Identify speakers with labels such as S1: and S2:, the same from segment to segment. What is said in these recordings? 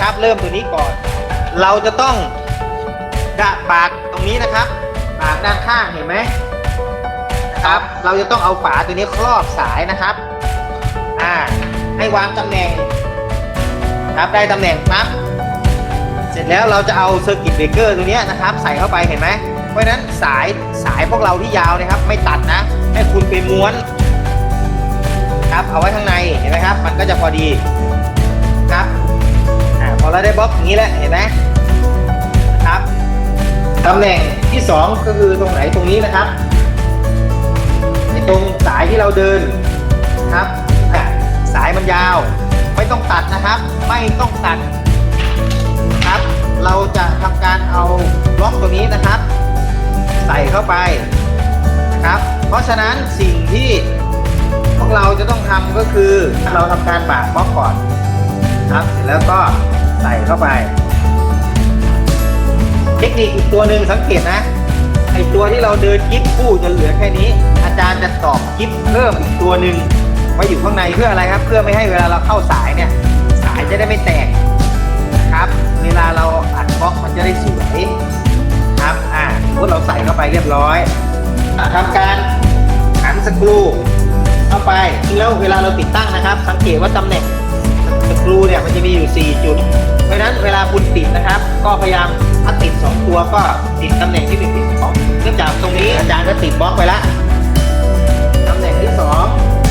S1: นะครับ เริ่มตัวนี้ก่อน เราจะต้องกะปากตรงนี้นะครับ ปากด้านข้างเห็นไหมนะครับ เราจะต้องเอาฝาตัวนี้ครอบสายนะครับ อ่า ให้วางตำแหน่งครับได้ตำแหน่งปั๊บเสร็จแล้วเราจะเอาเซอร์กิตเบรกเกอร์ตัวนี้นะครับ ใส่เข้าไปเห็นไหมเพราะนั้นสายสายพวกเราที่ยาวนะครับ ไม่ตัดนะ ให้คุณไปม้วนครับเอาไว้ข้างในเห็นไหมครับ มันก็จะพอดีครับ เราได้บล็อกอย่างนี้แล้วเห็นไหมครับตำแหน่งที่สองก็คือตรงไหนตรงนี้นะครับในตรงสายที่เราเดินครับสายมันยาว ไม่ต้องตัดนะครับ ไม่ต้องตัดครับ เราจะทำการเอาบล็อกตัวนี้นะครับ ใส่เข้าไปนะครับ เพราะฉะนั้นสิ่งที่พวกเราจะต้องทำก็คือเราทำการบากบล็อกก่อนครับเสร็จแล้วก็ ใส่เข้าไป เทคนิคอีกตัวหนึ่งสังเกตนะไอตัวที่เราเดินกิ๊บคู่จนเหลือแค่นี้ อาจารย์จะตอกกิ๊บเพิ่มอีกตัวหนึ่งไว้อยู่ข้างในเพื่ออะไรครับ เพื่อไม่ให้เวลาเราเข้าสายเนี่ย สายจะได้ไม่แตกนะครับ เวลาเราอัดบล็อกมันจะได้สวยครับอ่าพวกเราใส่เข้าไปเรียบร้อยทำการหันสกรูเข้าไปแล้วเวลาเราติดตั้งนะครับ สังเกตว่าตำแหน่ง สกรูเนี่ยมันจะมีอยู่ 4 จุด เพราะฉะนั้นเวลาคุณติดนะครับ ก็พยายามถ้าติด 2 ตัวก็ติดตำแหน่งที่เป็นติดสองเนื่องจากตรงนี้อาจารย์ก็ติดบล็อกไปแล้วตำแหน่งที่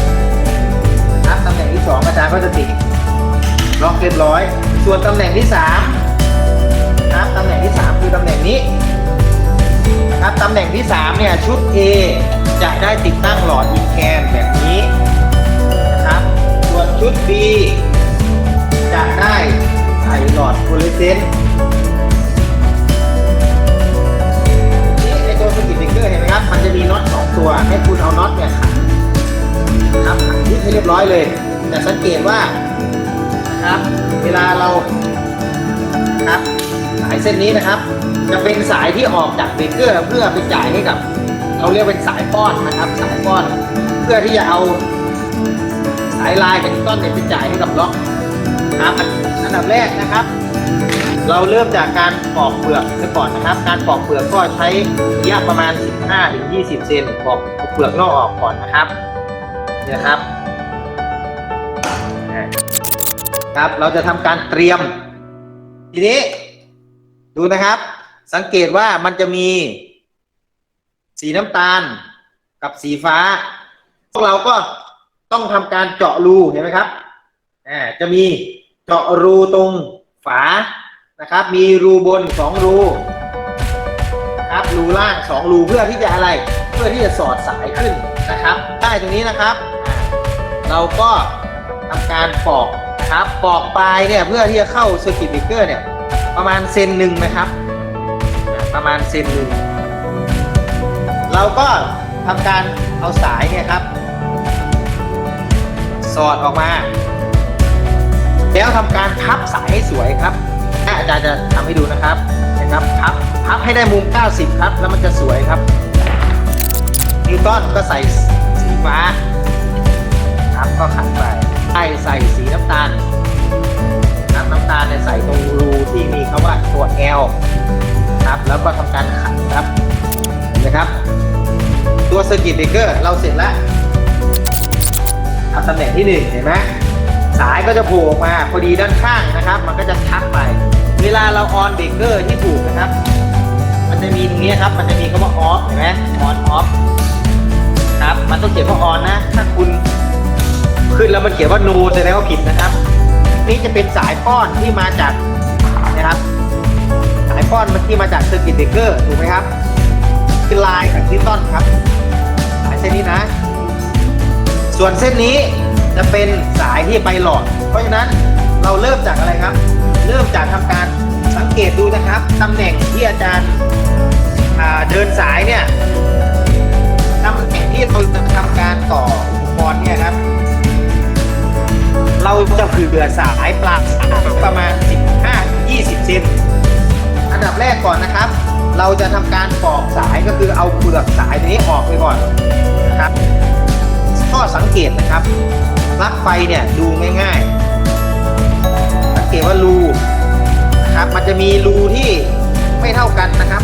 S1: 2ครับตำแหน่งที่ 2 อาจารย์ก็จะติดบล็อกเรียบร้อย ส่วนตำแหน่งที่3ครับตำแหน่งที่ 3 คือตำแหน่งนี้ครับตำแหน่งที่ 3 เนี่ยชุด A จะได้ติดตั้งหลอดอินแคนแบบนี้นะครับ ส่วนชุด B จะได้ใส่หลอดฟลูออเรสเซนต์นี่ไอตัวสกิตเบรกเกอร์เห็นไหมครับ มันจะมีน็อตสองตัว ให้คุณเอาน็อตเนี่ยขันครับขันยึดให้เรียบร้อยเลย แต่สังเกตว่านะครับเวลาเราครับสายเส้นนี้นะครับ จะเป็นสายที่ออกจากเบรกเกอร์เพื่อไปจ่ายให้กับ เราเรียกเป็นสายป้อนนะครับ สายป้อน เพื่อที่จะเอาสายลายกับต้นเนี่ยไปจ่ายให้กับล็อก นะครับ อันดับแรกนะครับ เราเริ่มจากการปอกเปลือกซะก่อนนะครับ การปอกเปลือกก็ใช้ระยะประมาณ 15-20 เซนปอกเปลือกนอกออกก่อนนะครับนี่นะครับครับเราจะทำการเตรียม ทีนี้ ดูนะครับ สังเกตว่ามันจะมี สีน้ำตาลกับสีฟ้า พวกเราก็ต้องทำการเจาะรูเห็นไหมครับอ่าจะมี เจาะรูตรงฝานะครับ มีรูบนสองรูครับรูล่างสองรูเพื่อที่จะอะไร เพื่อที่จะสอดสายขึ้นนะครับใต้ตรงนี้นะครับ เราก็ทำการปอกนะครับปอกปลายเนี่ยเพื่อที่จะเข้าเซอร์กิตเบรกเกอร์เนี่ยประมาณเซนหนึ่งนะครับ ประมาณเซนหนึ่งเราก็ทำการเอาสายเนี่ยครับ สอดออกมา แล้วทำการพับสายให้สวยครับอ่อาจารย์จะทำให้ดูนะครับนะครับพับพับให้ได้มุม 90 ครับ แล้วมันจะสวยครับนิวตันก็ใส่สีฟ้าครับก็ขันไปใส่ใส่สีน้ำตาลน้ำน้ำตาลเนี่ยใส่ตรงรูที่มีคำว่าตัว L ครับแล้วก็ทำการขันครับเห็นไหมครับ ตัวเซอร์กิตเบเกอร์เราเสร็จแล้วทำตำแหน่งที่หนึ่งเห็นไหม สายก็จะโผล่ออกมาพอดีด้านข้างนะครับ มันก็จะชักไป เวลาเราออนเบรกเกอร์ที่ถูกนะครับ มันจะมีตรงนี้ครับ มันจะมีคำว่าออฟเห็นไหมออนออฟครับ มันต้องเขียนว่าออนนะ ถ้าคุณขึ้นแล้วมันเขียนว่านูแสดงว่าผิดนะครับ นี่จะเป็นสายป้อนที่มาจากนะครับ สายป้อนมันที่มาจากเซอร์กิตเบรกเกอร์ถูกไหมครับคือลายกับที่ต้นครับ สายเส้นนี้นะ ส่วนเส้นนี้ จะเป็นสายที่ไปหลอด เพราะฉะนั้นเราเริ่มจากอะไรครับ เริ่มจากทำการสังเกตดูนะครับตำแหน่งที่อาจารย์เดินสายเนี่ยตำแหน่งที่เราทำการต่ออุปกรณ์เนี่ยครับ เราจะเผื่อสายปลายประมาณ 15-20 เซนอันดับแรกก่อนนะครับ เราจะทำการปอกสายก็คือเอาเปลือกสายตัวนี้ออกไปก่อนนะครับข้อสังเกตนะครับ ปลั๊กไฟเนี่ยดูง่ายๆ สังเกตว่ารูนะครับ มันจะมีรูที่ไม่เท่ากันนะครับ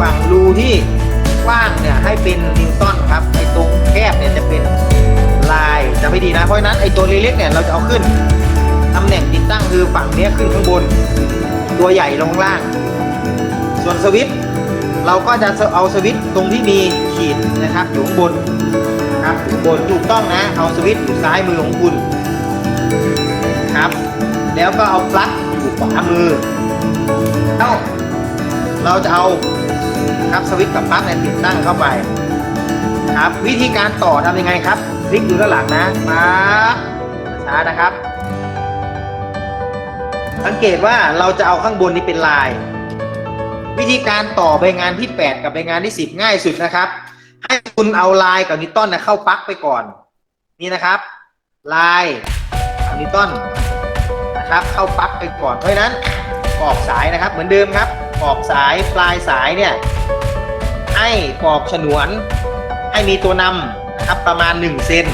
S1: ฝั่งรูที่กว้างเนี่ยให้เป็นนิวตันครับ ไอ้ตรงแคบเนี่ยจะเป็นลายจะไม่ดีนะ เพราะฉะนั้นไอ้ตัวเล็กๆเนี่ยเราจะเอาขึ้น ตำแหน่งติดตั้งคือฝั่งเนี้ยขึ้นข้างบน ตัวใหญ่ลงข้างล่าง ส่วนสวิตช์เราก็จะเอาสวิตช์ตรงที่มีขีดนะครับอยู่ข้างบน ครับบนถูกต้องนะ เอาสวิตช์อยู่ซ้ายมือของคุณครับ แล้วก็เอาปลั๊กอยู่ขวามือเอาเราจะเอาครับสวิตช์กับปลั๊กเนี่ยติดตั้งเข้าไป ครับ วิธีการต่อทำยังไงครับ คลิกดูด้านหลังนะมาช้านะครับ สังเกตว่าเราจะเอาข้างบนนี้เป็นลาย วิธีการต่อใบงานที่ 8 กับใบงานที่ 10 ง่ายสุดนะครับ คุณเอาลายกับนิวตันนะเข้าปลั๊กไปก่อน นี่นะครับ ลายกับนิวตันนะครับ เข้าปลั๊กไปก่อน เพราะฉะนั้นปอกสายนะครับ เหมือนเดิมครับปอกสายปลายสายเนี่ยให้ปอกฉนวน ให้มีตัวนำนะครับประมาณ 1 เซน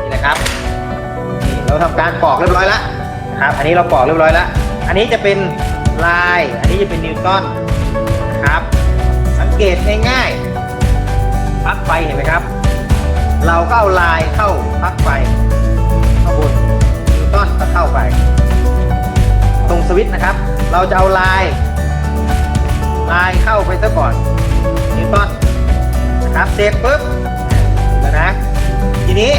S1: นี่นะครับนี่เราทำการปอกเรียบร้อยแล้วนะครับอันนี้เราปอกเรียบร้อยแล้ว อันนี้จะเป็นลาย อันนี้จะเป็นนิวตันนะครับ เกตง่ายๆปลั๊กไฟเห็นไหมครับ เราก็เอาลายเข้าปลั๊กไฟข้างบนนิวตันก็เข้าไป ตรงสวิตช์นะครับ เราจะเอาลาย ลายเข้าไปซะก่อนนิวตันนะครับเสร็จปุ๊บแล้วนะ ทีนี้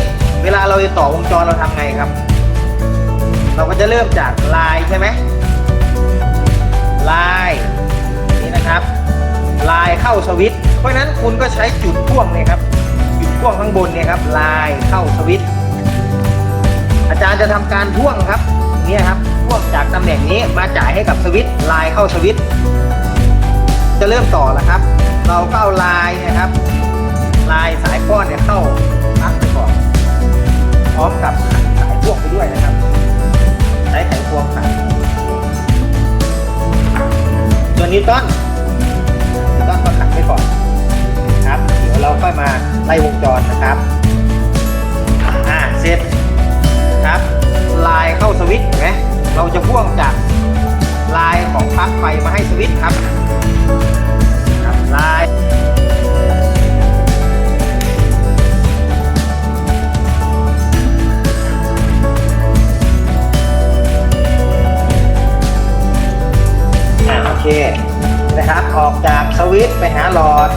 S1: เวลาเราจะต่อวงจรเราทำไงครับ เราก็จะเริ่มจากลายใช่ไหมลายนี่นะครับ ลายเข้าสวิตช์เพราะฉะนั้นคุณก็ใช้จุดพ่วงเนี่ยครับจุดพ่วงข้างบนเนี่ยครับลายเข้าสวิตช์อาจารย์จะทำการพ่วงครับเนี่ยครับพ่วงจากตำแหน่งนี้มาจ่ายให้กับสวิตช์ลายเข้าสวิตช์จะเริ่มต่อแล้วครับ เราก็เอาลายนะครับ ลายสายก้อนเนี่ยเข้าพักไปก่อนพร้อมกับสายพ่วงไปด้วยนะครับใช้ไขควงขันส่วนนิวตัน ค่อยมาไล่วงจรนะครับ อ่าเสร็จครับ ลายเข้าสวิตช์ไหมเราจะพ่วงจากลายของปลั๊กไฟมาให้สวิตช์ครับครับลายอ่าโอเคนะครับ ออกจากสวิตช์ไปหาหลอด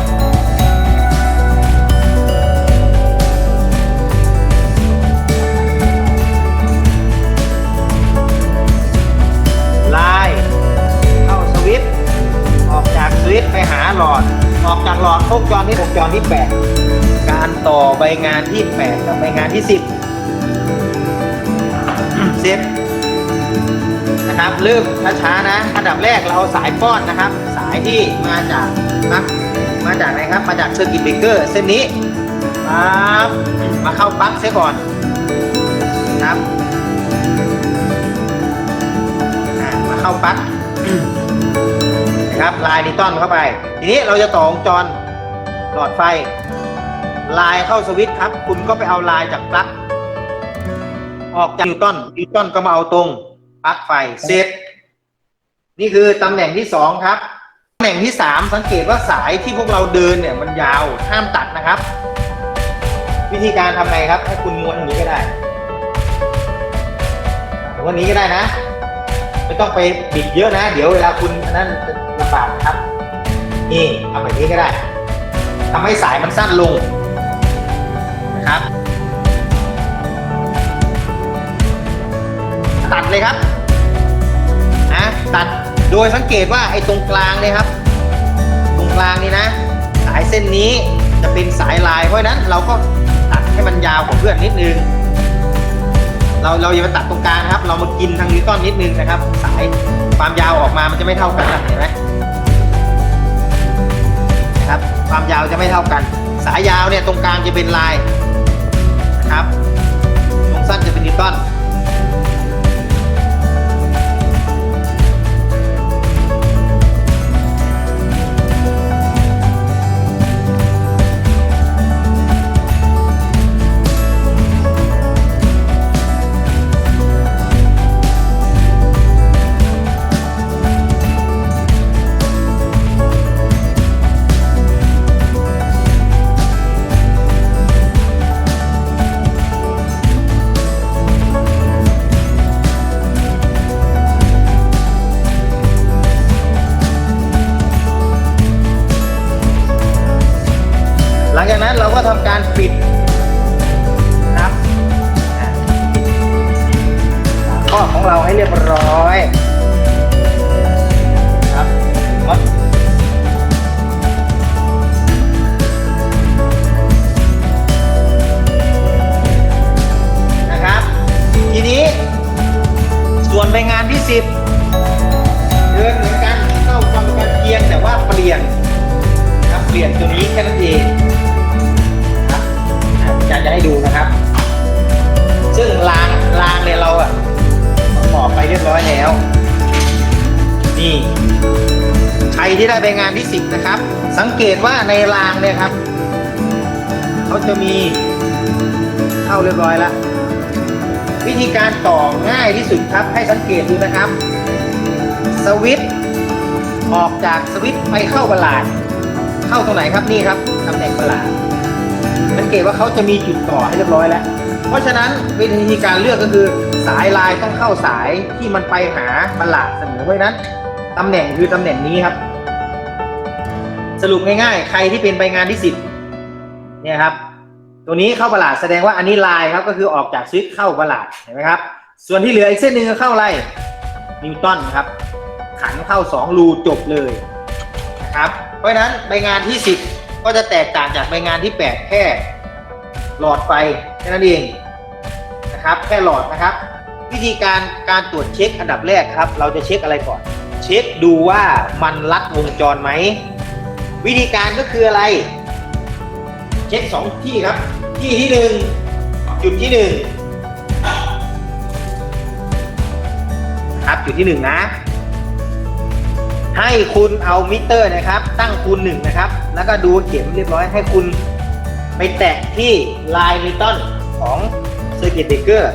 S1: หลอด ออกจากหลอดวกจรที่กจรที่ดการต่อใบงานที่แปดกับใบงานที่สิบเสร็จนะครับเริ่มช้าๆนะอันดับแรกเราเอาสายป้อนนะครับ สายที่มาจากนะมาจากไหนครับ มาจากเซอร์กิตเบเกอร์เส้นนี้ปั๊บมาเข้าปั๊บเสียก่อนครับมาเข้าปั๊บ นะครับ ลายนิตันเข้าไป ทีนี้เราจะต่อวงจรหลอดไฟ ลายเข้าสวิตช์ครับ คุณก็ไปเอาลายจากปลั๊กออกจากนิวตันนิวตันก็มาเอาตรงปลั๊กไฟเสร็จ นี่คือตำแหน่งที่สองครับตำแหน่งที่สามสังเกตว่าสายที่พวกเราเดินเนี่ยมันยาวห้ามตัดนะครับ วิธีการทำไงครับ ให้คุณม้วนอย่างนี้ก็ได้ม้วนนี้ก็ได้นะ ไม่ต้องไปบิดเยอะนะ เดี๋ยวเวลาคุณนั้น บากนะครับ นี่ทำแบบนี้ก็ได้ทำให้สายมันสั้นลงนะครับ ตัดเลยครับนะตัดโดยสังเกตว่าไอ้ตรงกลางเนี่ยครับ ตรงกลางนี่นะ สายเส้นนี้จะเป็นสายลายเพราะนั้นเราก็ตัดให้มันยาวกว่าเพื่อนนิดนึงเราเราอย่าไปตัดตรงกลางครับ เรามากินทางนิวตันนิดนึงนะครับ สาย ความยาวออกมามันจะไม่เท่ากันเห็นไหมนะครับ ความยาวจะไม่เท่ากัน สายยาวเนี่ยตรงกลางจะเป็นลายนะครับตรงสั้นจะเป็นนิวตัน ที่ได้ไปงานที่10นะครับ สังเกตว่าในรางเนี่ยครับเขาจะมีเข้าเรียบร้อยแล้ววิธีการต่อง่ายที่สุดครับให้สังเกตดูนะครับ สวิตช์ออกจากสวิตช์ไปเข้าประหลาด เข้าตรงไหนครับนี่ครับตำแหน่งประหลาดสังเกตว่าเขาจะมีจุดต่อให้เรียบร้อยแล้ว เพราะฉะนั้นวิธีการเลือกก็คือสายลายต้องเข้าสายที่มันไปหาประหลาดเสมอเพราะนั้นตำแหน่งคือตำแหน่งนี้ครับ สรุปง่ายๆ ใครที่เป็นไปงานที่สิบเนี่ยครับ ตัวนี้เข้าประหลาดแสดงว่าอันนี้ลายครับก็คือออกจากสวิตเข้าประหลาดเห็นไหมครับ ส่วนที่เหลืออีกเส้นหนึ่งเข้าอะไรนิวตันครับ ขันเข้าสองรูจบเลยนะครับ เพราะฉะนั้นใบงานที่ 10 ก็จะแตกต่างจากใบงานที่ 8 แค่หลอดไฟแค่นั้นเองนะครับ แค่หลอดนะครับ วิธีการการตรวจเช็คอันดับแรกครับ เราจะเช็คอะไรก่อน เช็คดูว่ามันรัดวงจรไหม วิธีการก็คืออะไร เช็คสองที่ครับ ที่ที่หนึ่งจุดที่หนึ่งครับจุดที่หนึ่งนะ ให้คุณเอามิเตอร์นะครับ ตั้งคูณหนึ่งนะครับ แล้วก็ดูเข็มเรียบร้อยให้คุณไปแตะที่ลายนิวตันของเซอร์กิตเบเกอร์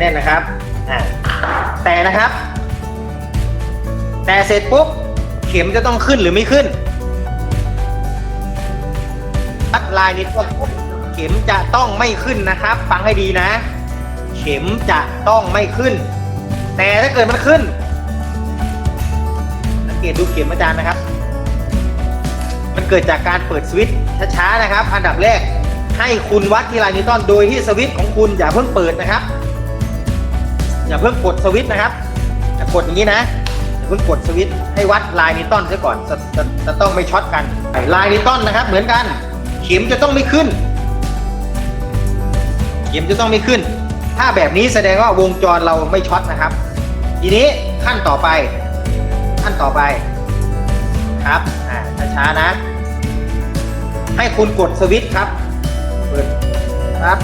S1: แน่นนะครับ แต่นะครับ แต่เสร็จปุ๊บ เข็มจะต้องขึ้นหรือไม่ขึ้นวัดลายนิวตันเข็มจะต้องไม่ขึ้นนะครับ ฟังให้ดีนะ เข็มจะต้องไม่ขึ้น แต่ถ้าเกิดมันขึ้น สังเกตดูเข็มอาจารย์นะครับ มันเกิดจากการเปิดสวิตช์ช้าๆนะครับ อันดับแรกให้คุณวัดที่ลายนิวตันโดยที่สวิตช์ของคุณอย่าเพิ่งเปิดนะครับ อย่าเพิ่งกดสวิตช์นะครับอย่ากดอย่างนี้นะ พิ่งกดสวิตช์ให้วัดลายนิวตันซะก่อนจะจะจะต้องไม่ช็อตกันลายนิวตันนะครับ เหมือนกัน เข็มจะต้องไม่ขึ้น เข็มจะต้องไม่ขึ้น ถ้าแบบนี้แสดงว่าวงจรเราไม่ช็อตนะครับ ทีนี้ขั้นต่อไป ขั้นต่อไปครับอ่าช้าๆนะ ให้คุณกดสวิตช์ครับเปิดครับ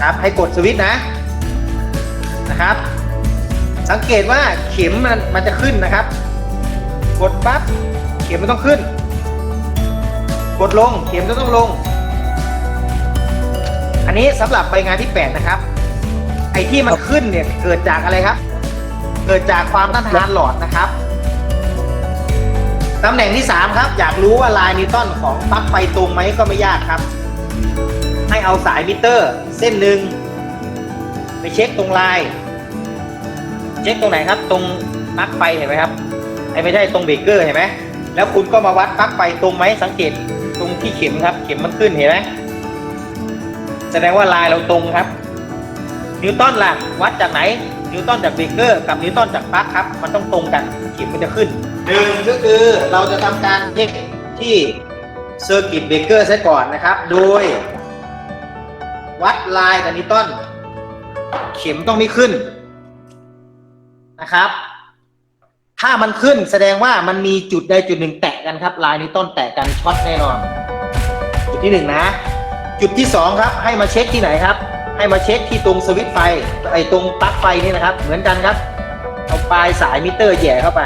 S1: ครับให้กดสวิตช์นะนะครับ สังเกตว่าเข็มมันมันจะขึ้นนะครับ กดปั๊บเข็มมันต้องขึ้น กดลงเข็มจะต้องลง อันนี้สำหรับใบงานที่ 8 นะครับ ไอ้ที่มันขึ้นเนี่ยเกิดจากอะไรครับ เกิดจากความต้านทานหลอดนะครับตำแหน่งที่ 3 ครับ อยากรู้ว่าลายนิวตันของปลั๊กไฟตรงไหมก็ไม่ยากครับ ให้เอาสายมิเตอร์ เส้นหนึ่งไปเช็คตรงลาย ช็คตรงไหนครับ ตรงปลั๊กไฟเห็นไหมครับไอ้ไม่ใช่ตรงเบรกเกอร์เห็นไหมแล้วคุณก็มาวัดปลั๊กไฟตรงไหมสังเกตตรงที่เข็มครับ เข็มมันขึ้นเห็นไหมแสดงว่าลายเราตรงครับ นิวตันล่ะวัดจากไหน นิวตันจากเบรกเกอร์กับนิวตันจากปลั๊กครับ มันต้องตรงกันเข็มมันจะขึ้นหนึ่งก็คือเราจะทำการเช็คที่เซอร์กิตเบรกเกอร์ซะก่อนนะครับ โดย วัดลายกับนิวตันเข็มต้องไม่ขึ้น นะครับ ถ้ามันขึ้นแสดงว่ามันมีจุดใดจุดหนึ่งแตะกันครับ ลายนิวตันแตะกันช็อตแน่นอน จุดที่หนึ่งนะ จุดที่สองครับ ให้มาเช็คที่ไหนครับ ให้มาเช็คที่ตรงสวิตช์ไฟไอ้ตรงปลั๊กไฟนี่นะครับ เหมือนกันครับเอาปลายสายมิเตอร์แย่เข้าไป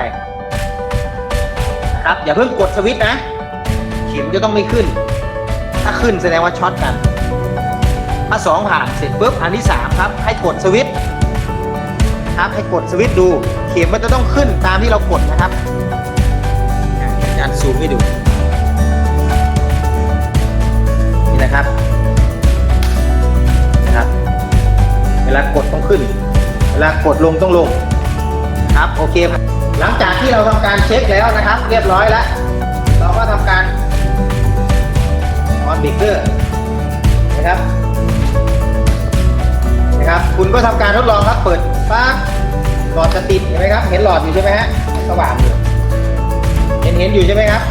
S1: นะครับอย่าเพิ่งกดสวิตช์นะ เข็มจะต้องไม่ขึ้น ถ้าขึ้นแสดงว่าช็อตกัน ถ้าสองผ่านเสร็จปุ๊บอันที่สามครับ ให้กดสวิตช์ ครับ ให้กดสวิตช์ดู เข็มมันจะต้องขึ้นตามที่เรากดนะครับอาจารย์ซูมให้ดู นี่นะครับ นะครับ เวลากดต้องขึ้น เวลากดลงต้องลง ครับ โอเค หลังจากที่เราทำการเช็คแล้วนะครับ เรียบร้อยแล้ว เราก็เบรกเกอร์นะครับ นะครับ คุณก็ทำการทดลองครับ เปิดปั๊บ หลอดจะติดเห็นไหมครับ เห็นหลอดอยู่ใช่ไหมฮะสว่างอยู่เห็นเห็นอยู่ใช่ไหมครับ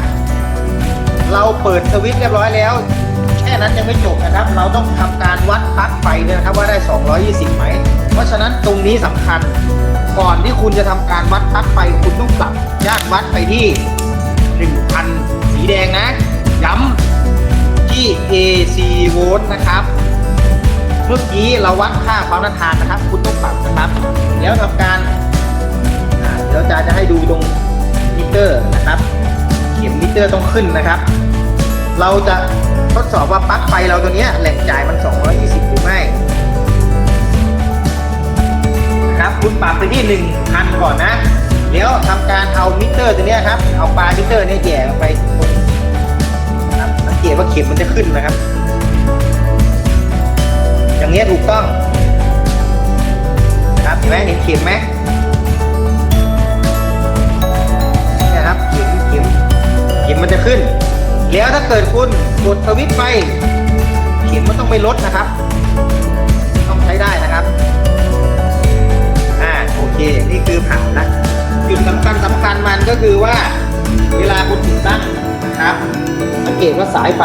S1: เราเปิดสวิตช์เรียบร้อยแล้วแค่นั้นยังไม่จบนะครับ เราต้องทำการวัดปลั๊กไฟด้วยนะครับว่าได้ 220ไหมเพราะฉะนั้นตรงนี้สำคัญ ก่อนที่คุณจะทำการวัดปลั๊กไฟคุณต้องปรับย่านวัดไปที่1,000สีแดงนะ ย้ำที่ AC โวลต์นะครับ เมื่อกี้เราวัดค่าความต้าทานนะครับ คุณต้องปรับนะครับ แล้วทำการเดี๋ยวจาจะให้ดูตรงมิเตอร์นะครับ เข็มมิเตอร์ต้องขึ้นนะครับ เราจะทดสอบว่าปลั๊กไฟเราตัวเนี้ยแหล่งจ่ายมัน 220 หรือไม่นะครับคุณปรับไปที่ 1,000 ก่อนนะแล้วทำการเอามิเตอร์ตัวเนี้ยครับ เอาปลายมิเตอร์เนี่ยแย่ลงไปตรงนะครับสังเกตว่าเข็มมันจะขึ้นนะครับ อย่างเนี้ยถูกต้องนะครับเห็นไหมเห็นเข็มไหมเนี่ยครับเข็มเข็มเข็มมันจะขึ้น แล้วถ้าเกิดคุณกดสวิตช์ไป เข็มมันต้องไม่ลดนะครับ ต้องใช้ได้นะครับอ่าโอเคนี่คือผ่านนะจุดสำคัญสำคัญมันก็คือว่า เวลาคุณติดตั้งนะครับสังเกตว่าสายไฟ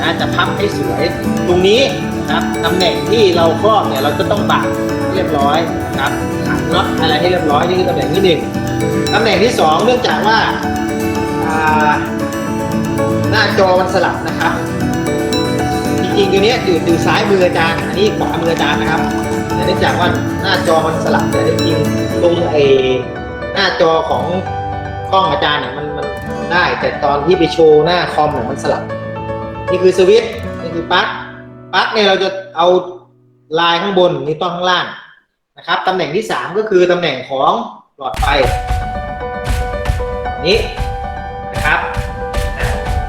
S1: นะจะพับให้สวย ตรงนี้นะครับตำแหน่งที่เราครอบเนี่ยเราจะต้องบักเรียบร้อยนะครับขันน็อตอะไรให้เรียบร้อยนี่คือตำแหน่งที่หนึ่งตำแหน่งที่สองเนื่องจากว่าหน้าจอมันสลับนะครับ จริงๆตัวนี้อยู่อยู่ซ้ายมืออาจารย์อันนี้ขวามืออาจารย์นะครับแต่เนื่องจากว่าหน้าจอมันสลับแต่จริงๆตรงไอ้หน้าจอของกล้องอาจารย์เนี่ยมันมันได้ แต่ตอนที่ไปโชว์หน้าคอมเนี่ยมันสลับ นี่คือสวิตช์นี่คือปลั๊กปลั๊กเนี่ยเราจะเอาลายข้างบนนี่ต้องข้างล่างนะครับตำแหน่งที่สามก็คือตำแหน่งของหลอดไฟนี้นะครับ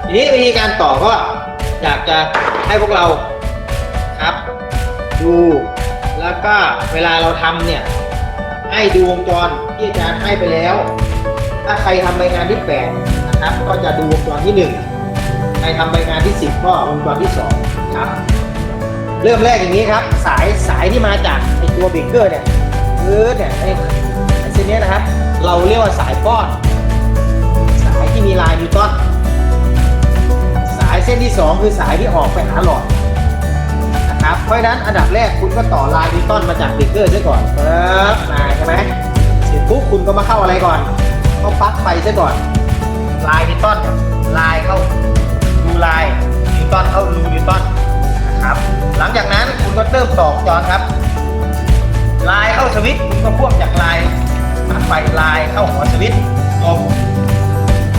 S1: ทีนี้วิธีการต่อก็อยากจะให้พวกเราครับ ดูแล้วก็เวลาเราทำเนี่ยให้ดูวงจรที่อาจารย์ให้ไปแล้ว ถ้าใครทำใบงานที่ 8 นะครับ ก็จะดูวงจรที่ 1 ทำใบงานที่ 10 ก็วงจรที่2ครับ เริ่มแรกอย่างนี้ครับ สายสายที่มาจากไอตัวเบรกเกอร์เนี่ยคือเนี่ยไอไอ้เส้นเนี้ยนะครับ เราเรียกว่าสายป้อน สายที่มีลายนิวตันสายเส้นที่ 2 คือสายที่ออกไปหาหลอดนะครับเพราะฉะนั้นอันดับแรกคุณก็ต่อลายนิวตันมาจากเบรกเกอร์ซะก่อนเปิบมาใช่ไหมเสร็จปุ๊บคุณก็มาเข้าอะไรก่อนเข้าปลั๊กไฟซะก่อน ลายนิวตันลายเข้ารู ลายนิวตันเข้ารูนิวตันนะครับ หลังจากนั้นคุณก็เริ่มต่อวงจรครับ ลายเข้าสวิตช์คุณก็พ่วงจากลายปลั๊กไฟลายเข้าหัวสวิตช์ตรง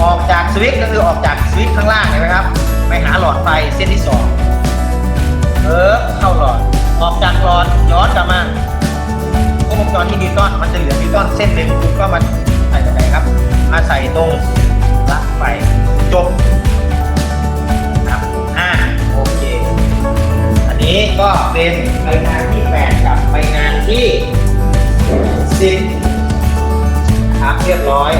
S1: ออกจากสวิตช์ก็คือออกจากสวิตช์ข้างล่างเห็นไหมครับไปหาหลอดไฟเส้นที่สองเออเข้าหลอดออกจากหลอดย้อนกลับมาพวกวงจรที่นิวตันมันจะเหลือนิวตันเส้นหนึ่งคุณก็มาใส่ตรงไหนครับ มาใส่ตรงลักไฟจบ นี้ก็เป็นใบงานที่8กับใบงานที่10ครับเรียบร้อย